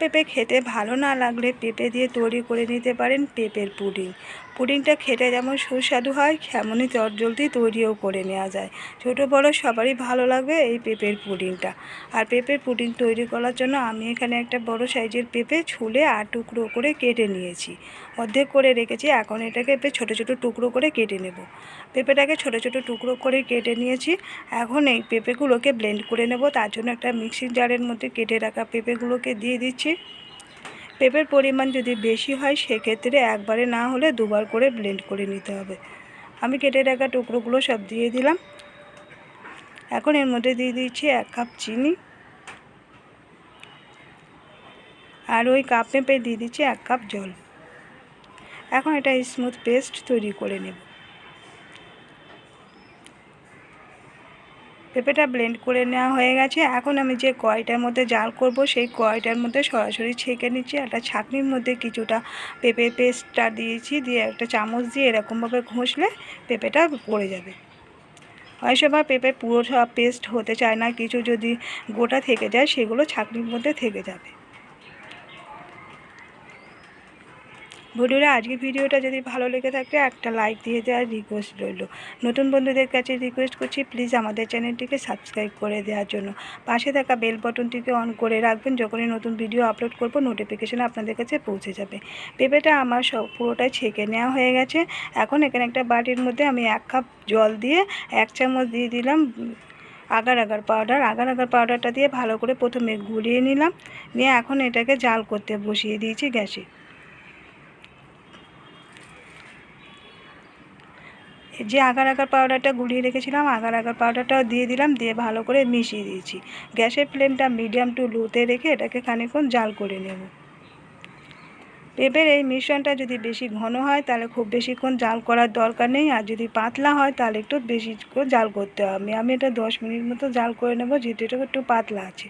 পেঁপে খেতে ভালো না লাগলে পেঁপে দিয়ে তৈরি করে নিতে পারেন পেঁপের পুডিং। পুডিংটা খেতে যেমন সুস্বাদু হয়, তেমনই জলদি তৈরিও করে নেওয়া যায়। ছোট, বড় সবারই ভালো লাগবে এই পেঁপের পুডিংটা। আর পেঁপের পুডিং তৈরি করার জন্য আমি এখানে একটা বড় সাইজের পেঁপে ছুলে আর টুকরো করে কেটে নিয়েছি। অর্ধেক করে রেখেছি, এখন এটাকে পেঁপে ছোটো ছোটো টুকরো করে কেটে নেব। পেঁপেটাকে ছোটো ছোটো টুকরো করে কেটে নিয়েছি, এখন এই পেঁপেগুলোকে ব্লেন্ড করে নেব। তার জন্য একটা মিক্সিং জারের মধ্যে কেটে রাখা পেঁপেগুলোকে দিয়ে দিচ্ছি। পেঁপের পরিমাণ যদি বেশি হয়, সেক্ষেত্রে একবারে না হলে দুবার করে ব্লেন্ড করে নিতে হবে। আমি কেটে রাখা টুকরোগুলো সব দিয়ে দিলাম। এখন এর মধ্যে দিয়ে দিচ্ছি এক কাপ চিনি। আর ওই কাপ পেঁপে দিয়ে দিচ্ছি এক কাপ জল। এখন এটা স্মুথ পেস্ট তৈরি করে নেব। পেঁপেটা ব্লেন্ড করে নেওয়া হয়ে গেছে। এখন আমি যে কড়াইটার মধ্যে জাল করব, সেই কড়াইটার মধ্যে সরাসরি ছেঁকে নিচ্ছি। একটা ছাঁকনির মধ্যে কিছুটা পেঁপে পেস্টটা দিয়েছি। দিয়ে একটা চামচ দিয়ে এরকমভাবে ঘষলে পেঁপেটা পড়ে যাবে। অনেক সময় পেঁপে পুরো পেস্ট হতে চায় না। কিছু যদি গোটা থেকে যায়, সেগুলো ছাঁকনির মধ্যে থেকে যাবে। বন্ধুরা, আজকের ভিডিওটা যদি ভালো লেগে থাকে, একটা লাইক দিয়ে দেওয়ার রিকোয়েস্ট রইল। নতুন বন্ধুদের কাছে রিকোয়েস্ট করছি প্লিজ আমাদের চ্যানেলটিকে সাবস্ক্রাইব করে দেওয়ার জন্য। পাশে থাকা বেল বটনটিকে অন করে রাখবেন, যখনই নতুন ভিডিও আপলোড করব নোটিফিকেশান আপনাদের কাছে পৌঁছে যাবে। পেঁপেটা আমার সব পুরোটাই ছেঁকে নেওয়া হয়ে গেছে। এখন এখানে একটা বাটির মধ্যে আমি এক কাপ জল দিয়ে এক চামচ দিয়ে দিলাম agar agar powder agar agar পাউডারটা দিয়ে ভালো করে প্রথমে গুলিয়ে নিলাম। নিয়ে এখন এটাকে জাল করতে বসিয়ে দিয়েছি গ্যাসে। যে আগার আগার পাউডারটা গুলিয়ে রেখেছিলাম, আগার আগার পাউডারটাও দিয়ে দিলাম, দিয়ে ভালো করে মিশিয়ে দিয়েছি। গ্যাসের ফ্লেমটা মিডিয়াম টু লোতে রেখে এটাকে খানিক্ষণ জাল করে নেব। পেঁপের এই মিশ্রণটা যদি বেশি ঘন হয়, তাহলে খুব বেশিক্ষণ জাল করার দরকার নেই। আর যদি পাতলা হয়, তাহলে একটু বেশিক্ষণ জাল করতে হবে। আমি এটা দশ মিনিট মতো জাল করে নেব, যেহেতু এটা একটু পাতলা আছে।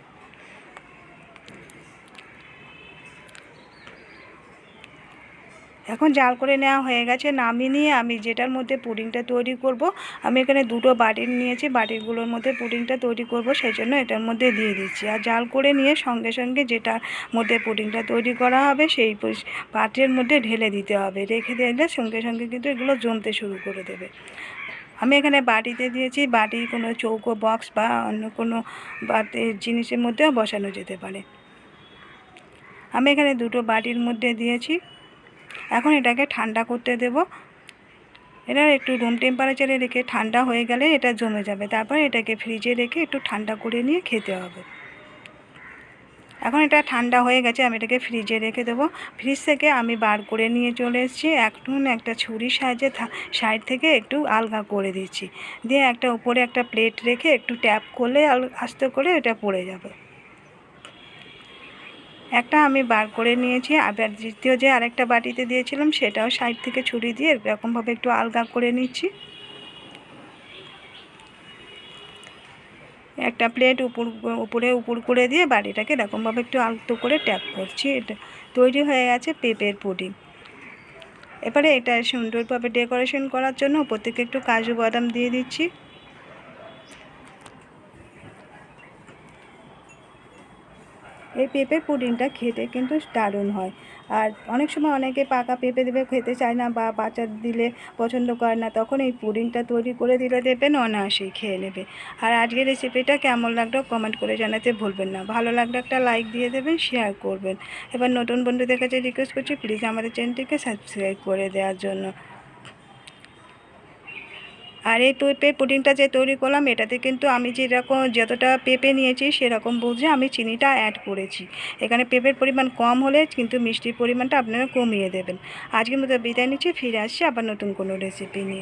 এখন জাল করে নেওয়া হয়ে গেছে, নামিয়ে নিয়ে আমি যেটার মধ্যে পুডিংটা তৈরি করব, আমি এখানে দুটো বাটির নিয়েছি বাটিগুলোর মধ্যে পুডিংটা তৈরি করব, সেই জন্য এটার মধ্যে দিয়ে দিচ্ছি। আর জাল করে নিয়ে সঙ্গে সঙ্গে যেটার মধ্যে পুডিংটা তৈরি করা হবে, সেই পাত্রের মধ্যে ঢেলে দিতে হবে। রেখে দিলে সঙ্গে সঙ্গে কিন্তু এগুলো জমতে শুরু করে দেবে। আমি এখানে বাটিতে দিয়েছি, বাটি কোনো চৌকো বক্স বা অন্য কোনো বাটি জিনিসের মধ্যেও বসানো যেতে পারে। আমি এখানে দুটো বাটির মধ্যে দিয়েছি। এখন এটাকে ঠান্ডা করতে দেব। এটা একটু রুম টেম্পারেচারে রেখে ঠান্ডা হয়ে গেলে এটা জমে যাবে। তারপর এটাকে ফ্রিজে রেখে একটু ঠান্ডা করে নিয়ে খেতে হবে। এখন এটা ঠান্ডা হয়ে গেছে, আমি এটাকে ফ্রিজে রেখে দেবো। ফ্রিজ থেকে আমি বার করে নিয়ে চলে এসেছি। এখন একটা ছুরির সাহায্যে সাইড থেকে একটু আলগা করে দিচ্ছি। দিয়ে একটা উপরে একটা প্লেট রেখে একটু ট্যাপ করলে আস্তে করে এটা পড়ে যাবে। একটা আমি বার করে নিয়েছি, আবার দ্বিতীয় যে আরেকটা বাটিতে দিয়েছিলাম সেটাও সাইড থেকে ছুরি দিয়ে এরকমভাবে একটু আলগা করে নিচ্ছি। একটা প্লেট উপর, উপরে উপর করে দিয়ে বাড়িটাকে এরকমভাবে একটু আলতো করে ট্যাপ করছি। এটা তৈরি হয়ে গেছে পেঁপের পুডিং। এবারে এটা সুন্দরভাবে ডেকোরেশন করার জন্য উপর থেকে একটু কাজু বাদাম দিয়ে দিচ্ছি। এই পেঁপে পুডিংটা খেতে কিন্তু দারুণ হয়। আর অনেক সময় অনেকে পাকা পেঁপে দেবে, খেতে চায় না বা বাচ্চা দিলে পছন্দ করে না, তখন এই পুডিংটা তৈরি করে দিলে দেবেন অনায়াসেই খেয়ে নেবে। আর আজকের রেসিপিটা কেমন লাগল কমেন্ট করে জানাতে ভুলবেন না। ভালো লাগলে একটা লাইক দিয়ে দেবেন, শেয়ার করবেন। এবার নতুন বন্ধুদের কাছে রিকোয়েস্ট করছি, প্লিজ আমাদের চ্যানেলটিকে সাবস্ক্রাইব করে দেওয়ার জন্য। আর এই পেঁপে পুডিংটা যে তৈরি করলাম, এটাতে কিন্তু আমি যেরকম যতটা পেঁপে নিয়েছি, সেরকম বুঝে আমি চিনিটা অ্যাড করেছি। এখানে পেঁপের পরিমাণ কম হলে কিন্তু মিষ্টির পরিমাণটা আপনারা কমিয়ে দেবেন। আজকের মতো বিদায় নিচ্ছি, ফিরে আসছি আবার নতুন কোনো রেসিপি নিয়ে।